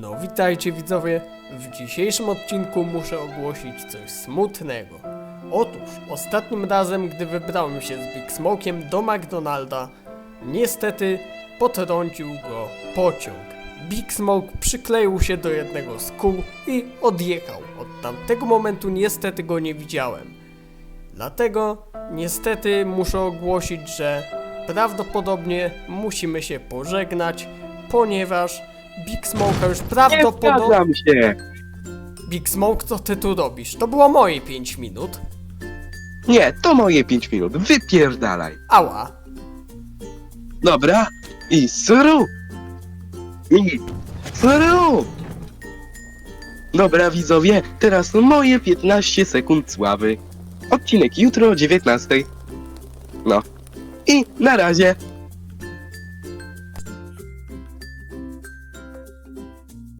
No witajcie widzowie, w dzisiejszym odcinku muszę ogłosić coś smutnego. Otóż, ostatnim razem, gdy wybrałem się z Big Smokiem do McDonalda, niestety potrącił go pociąg. Big Smoke przykleił się do jednego z kół i odjechał. Od tamtego momentu niestety go nie widziałem. Dlatego niestety muszę ogłosić, że prawdopodobnie musimy się pożegnać, ponieważ Big Smoke już Nie prawdopodobnie... zgadzam się. Big Smoke, co ty tu robisz? To było moje 5 minut. Nie, to moje 5 minut. Wypierdalaj. Ała. Dobra? I sru! I sru! Dobra widzowie, teraz moje 15 sekund sławy. Odcinek jutro o 19. No. I na razie.